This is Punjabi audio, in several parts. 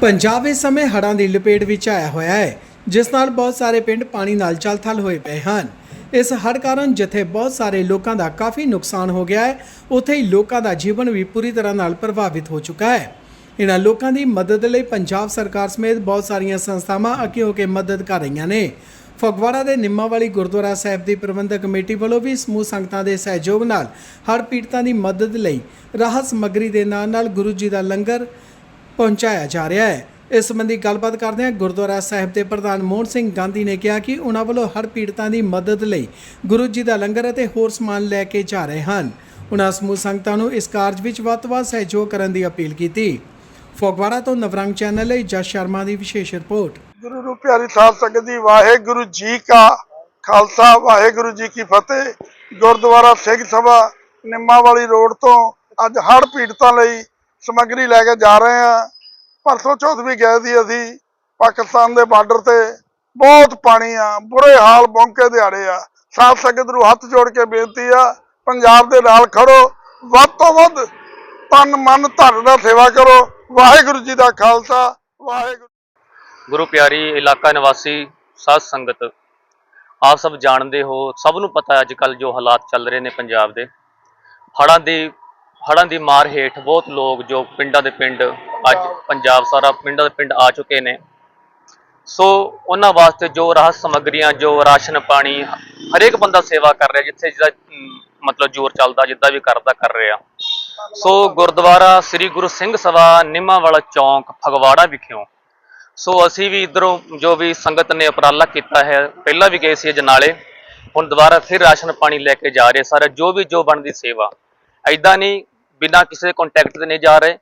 ਪੰਜਾਬ ਇਸ ਸਮੇਂ ਹੜ੍ਹਾਂ ਦੀ ਲਪੇਟ ਵਿੱਚ ਆਇਆ ਹੋਇਆ ਹੈ, ਜਿਸ ਨਾਲ ਬਹੁਤ ਸਾਰੇ ਪਿੰਡ ਪਾਣੀ ਨਾਲ ਚਲਥਲ ਹੋਏ ਪਏ ਹਨ। ਇਸ ਹੜ੍ਹ ਕਾਰਨ ਜਿੱਥੇ ਬਹੁਤ ਸਾਰੇ ਲੋਕਾਂ ਦਾ ਕਾਫੀ ਨੁਕਸਾਨ ਹੋ ਗਿਆ ਹੈ, ਉੱਥੇ ਹੀ ਲੋਕਾਂ ਦਾ ਜੀਵਨ ਵੀ ਪੂਰੀ ਤਰ੍ਹਾਂ ਨਾਲ ਪ੍ਰਭਾਵਿਤ ਹੋ ਚੁੱਕਾ ਹੈ। ਇਹਨਾਂ ਲੋਕਾਂ ਦੀ ਮਦਦ ਲਈ ਪੰਜਾਬ ਸਰਕਾਰ ਸਮੇਤ ਬਹੁਤ ਸਾਰੀਆਂ ਸੰਸਥਾਵਾਂ ਅੱਗੇ ਹੋ ਕੇ ਮਦਦ ਕਰ ਰਹੀਆਂ ਨੇ। ਫਗਵਾੜਾ ਦੇ ਨਿੰਮਾਵਾਲੀ ਗੁਰਦੁਆਰਾ ਸਾਹਿਬ ਦੀ ਪ੍ਰਬੰਧਕ ਕਮੇਟੀ ਵੱਲੋਂ ਵੀ ਸਮੂਹ ਸੰਗਤਾਂ ਦੇ ਸਹਿਯੋਗ ਨਾਲ ਹੜ੍ਹ ਪੀੜਤਾਂ ਦੀ ਮਦਦ ਲਈ ਰਾਹਤ ਸਮੱਗਰੀ ਦੇ ਨਾਲ ਨਾਲ ਗੁਰੂ ਜੀ ਦਾ ਲੰਗਰ ਪਹੁੰਚਾਇਆ ਜਾ ਰਿਹਾ ਹੈ। ਇਸ ਸੰਬੰਧੀ ਗੱਲਬਾਤ ਕਰਦਿਆਂ ਗੁਰਦੁਆਰਾ ਸਾਹਿਬ ਦੇ ਪ੍ਰਧਾਨ ਮੋਹਨ ਸਿੰਘ ਗਾਂਧੀ ਨੇ ਕਿਹਾ ਕਿ ਉਹਨਾਂ ਵੱਲੋਂ ਹਰ ਪੀੜਤਾਂ ਦੀ ਮਦਦ ਲਈ ਗੁਰੂ ਜੀ ਦਾ ਲੰਗਰ ਅਤੇ ਹੋਰ ਸਮਾਨ ਲੈ ਕੇ ਜਾ ਰਹੇ ਹਨ। ਉਹਨਾਂ ਸਮੂਹ ਸੰਗਤਾਂ ਨੂੰ ਇਸ ਕਾਰਜ ਵਿੱਚ ਵੱਧ ਤੋਂ ਵੱਧ ਸਹਿਯੋਗ ਕਰਨ ਦੀ ਅਪੀਲ ਕੀਤੀ। ਫਗਵਾੜਾ ਤੋਂ ਨਵਰੰਗ ਚੈਨਲ ਲਈ ਜਸ ਸ਼ਰਮਾ ਦੀ ਵਿਸ਼ੇਸ਼ ਰਿਪੋਰਟ। ਗੁਰੂ ਨੂੰ ਪਿਆਰੀ ਸਾਧ ਸੰਗਤ ਜੀ ਵਾਹਿਗੁਰੂ ਜੀ ਕਾ ਖਾਲਸਾ, ਵਾਹਿਗੁਰੂ ਜੀ ਕੀ ਫਤਿਹ। ਗੁਰਦੁਆਰਾ ਸਿੰਘ ਸਭਾ ਨਿੰਮਾਵਾਲੀ ਰੋਡ ਤੋਂ ਅੱਜ ਹੜ੍ਹ ਪੀੜਤਾਂ ਲਈ ਸਮੱਗਰੀ ਲੈ ਕੇ ਜਾ ਰਹੇ ਹਾਂ। ਪਰਸੋਂ ਚੌਥ ਵੀ ਗਏ ਸੀ ਅਸੀਂ, ਪਾਕਿਸਤਾਨ ਦੇ ਬਾਰਡਰ ਤੇ। ਬਹੁਤ ਪਾਣੀ ਆ, ਬੁਰੇ ਹਾਲ ਬੌਂਕੇ ਦਿਹਾੜੇ ਆ। ਸਾਧ ਸੰਗਤ ਨੂੰ ਹੱਥ ਜੋੜ ਕੇ ਬੇਨਤੀ ਆ, ਪੰਜਾਬ ਦੇ ਨਾਲ ਖੜੋ। ਵੱਧ ਤੋਂ ਵੱਧ ਤਨ ਮਨ ਧਨ ਦਾ ਸੇਵਾ ਕਰੋ। ਵਾਹਿਗੁਰੂ ਜੀ ਦਾ ਖਾਲਸਾ, ਵਾਹਿਗੁਰੂ ਗੁਰੂ ਪਿਆਰੀ ਇਲਾਕਾ ਨਿਵਾਸੀ, ਸਾਧ ਸੰਗਤ, ਆਪ ਸਭ ਜਾਣਦੇ ਹੋ, ਸਭ ਨੂੰ ਪਤਾ ਅੱਜ ਕੱਲ ਜੋ ਹਾਲਾਤ ਚੱਲ ਰਹੇ ਨੇ ਪੰਜਾਬ ਦੇ। ਹੜ੍ਹਾਂ ਦੀ ਹੜ੍ਹਾਂ ਦੀ ਮਾਰ ਹੇਠ ਬਹੁਤ ਲੋਕ ਜੋ ਪਿੰਡਾਂ ਦੇ ਪਿੰਡ ਅੱਜ ਪੰਜਾਬ ਸਾਰਾ ਪਿੰਡਾਂ ਦੇ ਪਿੰਡ ਆ ਚੁੱਕੇ ਨੇ। ਸੋ ਉਹਨਾਂ ਵਾਸਤੇ ਜੋ ਰਾਹਤ ਸਮੱਗਰੀਆਂ, ਜੋ ਰਾਸ਼ਨ ਪਾਣੀ, ਹਰੇਕ ਬੰਦਾ ਸੇਵਾ ਕਰ ਰਿਹਾ ਜਿੱਥੇ ਜਿਹਦਾ ਮਤਲਬ ਜ਼ੋਰ ਚੱਲਦਾ, ਜਿੱਦਾਂ ਵੀ ਕਰਦਾ ਕਰ ਰਿਹਾ। ਸੋ ਗੁਰਦੁਆਰਾ ਸ੍ਰੀ ਗੁਰੂ ਸਿੰਘ ਸਭਾ, ਨਿੰਮਾਵਾਲਾ ਚੌਂਕ, ਫਗਵਾੜਾ ਵਿਖਿਓ। ਸੋ ਅਸੀਂ ਵੀ ਇਧਰੋਂ ਜੋ ਵੀ ਸੰਗਤ ਨੇ ਉਪਰਾਲਾ ਕੀਤਾ ਹੈ, ਪਹਿਲਾਂ ਵੀ ਗਏ ਸੀ ਜਨਾਲੇ ਹੁਣ ਦੁਬਾਰਾ ਫਿਰ ਰਾਸ਼ਨ ਪਾਣੀ ਲੈ ਕੇ ਜਾ ਰਹੇ ਸਾਰੇ, ਜੋ ਵੀ ਜੋ ਬਣਦੀ ਸੇਵਾ। ਐਦਾਂ ਨਹੀਂ ਬਿਨਾਂ ਕਿਸੇ ਕੰਟੈਕਟ ਦੇ ਨਹੀਂ ਜਾ ਰਹੇ।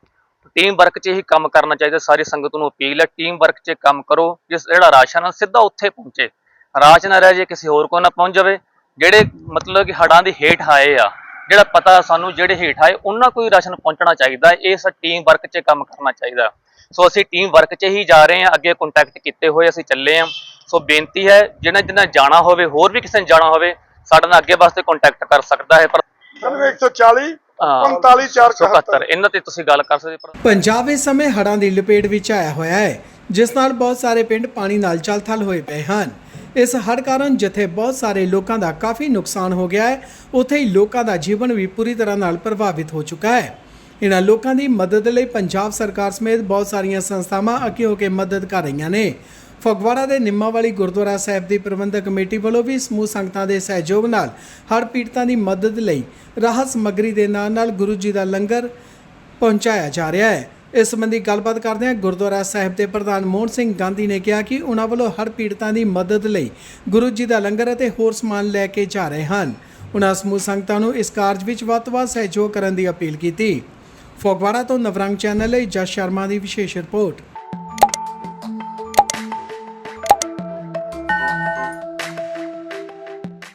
ਟੀਮ ਵਰਕ 'ਚ ਹੀ ਕੰਮ ਕਰਨਾ ਚਾਹੀਦਾ, ਸਾਰੀ ਸੰਗਤ ਨੂੰ ਅਪੀਲ ਹੈ ਟੀਮ ਵਰਕ 'ਚ ਕੰਮ ਕਰੋ, ਜਿਸ ਜਿਹੜਾ ਰਾਸ਼ਨ ਆ ਸਿੱਧਾ ਉੱਥੇ ਪਹੁੰਚੇ। ਰਾਜ ਨਾ ਰਹਿ ਜੇ ਕਿਸੇ ਹੋਰ ਕੋਲ ਨਾ ਪਹੁੰਚ ਜਾਵੇ, ਜਿਹੜੇ ਮਤਲਬ ਕਿ ਹੜ੍ਹਾਂ ਦੇ ਹੇਠ ਆਏ ਆ, ਜਿਹੜਾ ਪਤਾ ਸਾਨੂੰ ਜਿਹੜੇ ਹੇਠ ਆਏ, ਉਹਨਾਂ ਕੋਲ ਹੀ ਰਾਸ਼ਨ ਪਹੁੰਚਣਾ ਚਾਹੀਦਾ, ਇਸ ਟੀਮ ਵਰਕ 'ਚ ਕੰਮ ਕਰਨਾ ਚਾਹੀਦਾ। ਸੋ ਅਸੀਂ ਟੀਮ ਵਰਕ 'ਚ ਹੀ ਜਾ ਰਹੇ ਹਾਂ, ਅੱਗੇ ਕੰਟੈਕਟ ਕੀਤੇ ਹੋਏ ਅਸੀਂ ਚੱਲੇ ਹਾਂ। ਸੋ ਬੇਨਤੀ ਹੈ, ਜਿਹਨਾਂ ਜਿਹਨਾਂ ਜਾਣਾ ਹੋਵੇ, ਹੋਰ ਵੀ ਕਿਸੇ ਨੇ ਜਾਣਾ ਹੋਵੇ, ਸਾਡੇ ਨਾਲ ਅੱਗੇ ਵਾਸਤੇ ਕੰਟੈਕਟ ਕਰ ਸਕਦਾ ਹੈ, ਪਰ 140 45477 ਇਹਨਾਂ ਤੇ ਤੁਸੀਂ ਗੱਲ ਕਰ ਸਕਦੇ ਪੰਜਾਬ ਇਸ ਸਮੇਂ ਹੜ੍ਹਾਂ ਦੀ ਲਪੇਟ ਵਿੱਚ ਆਇਆ ਹੋਇਆ ਹੈ ਜਿਸ ਨਾਲ ਬਹੁਤ ਸਾਰੇ ਪਿੰਡ ਪਾਣੀ ਨਾਲ ਚਲਥਲ ਹੋਏ ਪਏ ਹਨ। ਇਸ ਹੜ੍ਹ ਕਾਰਨ ਜਿੱਥੇ ਬਹੁਤ ਸਾਰੇ ਲੋਕਾਂ ਦਾ ਕਾਫੀ ਨੁਕਸਾਨ ਹੋ ਗਿਆ ਹੈ ਉੱਥੇ ਹੀ ਲੋਕਾਂ ਦਾ ਜੀਵਨ ਵੀ ਪੂਰੀ ਤਰ੍ਹਾਂ ਨਾਲ ਪ੍ਰਭਾਵਿਤ ਹੋ ਚੁੱਕਾ ਹੈ। ਇਹਨਾਂ ਲੋਕਾਂ ਦੀ ਮਦਦ ਲਈ ਪੰਜਾਬ ਸਰਕਾਰ ਸਮੇਤ ਬਹੁਤ ਸਾਰੀਆਂ ਸੰਸਥਾਵਾਂ ਅੱਗੇ ਹੋ ਕੇ ਮਦਦ ਕਰ ਰਹੀਆਂ ਨੇ। ਫਗਵਾੜਾ ਦੇ ਨਿੰਮਾਵਾਲੀ ਗੁਰਦੁਆਰਾ ਸਾਹਿਬ ਦੀ ਪ੍ਰਬੰਧਕ ਕਮੇਟੀ ਵੱਲੋਂ ਵੀ ਸਮੂਹ ਸੰਗਤਾਂ ਦੇ ਸਹਿਯੋਗ ਨਾਲ ਹੜ੍ਹ ਪੀੜਤਾਂ ਦੀ ਮਦਦ ਲਈ ਰਾਹਤ ਸਮੱਗਰੀ ਦੇ ਨਾਲ ਨਾਲ ਗੁਰੂ ਜੀ ਦਾ ਲੰਗਰ ਪਹੁੰਚਾਇਆ ਜਾ ਰਿਹਾ ਹੈ। ਇਸ ਸੰਬੰਧੀ ਗੱਲਬਾਤ ਕਰਦਿਆਂ ਗੁਰਦੁਆਰਾ ਸਾਹਿਬ ਦੇ ਪ੍ਰਧਾਨ ਮੋਹਨ ਸਿੰਘ ਗਾਂਧੀ ਨੇ ਕਿਹਾ ਕਿ ਉਹਨਾਂ ਵੱਲੋਂ ਹਰ ਪੀੜਤਾਂ ਦੀ ਮਦਦ ਲਈ ਗੁਰੂ ਜੀ ਦਾ ਲੰਗਰ ਅਤੇ ਹੋਰ ਸਮਾਨ ਲੈ ਕੇ ਜਾ ਰਹੇ ਹਨ। ਉਹਨਾਂ ਸਮੂਹ ਸੰਗਤਾਂ ਨੂੰ ਇਸ ਕਾਰਜ ਵਿੱਚ ਵੱਧ ਤੋਂ ਵੱਧ ਸਹਿਯੋਗ ਕਰਨ ਦੀ ਅਪੀਲ ਕੀਤੀ। ਫਗਵਾੜਾ ਤੋਂ ਨਵਰੰਗ ਚੈਨਲ ਲਈ ਜਸ ਸ਼ਰਮਾ ਦੀ ਵਿਸ਼ੇਸ਼ ਰਿਪੋਰਟ।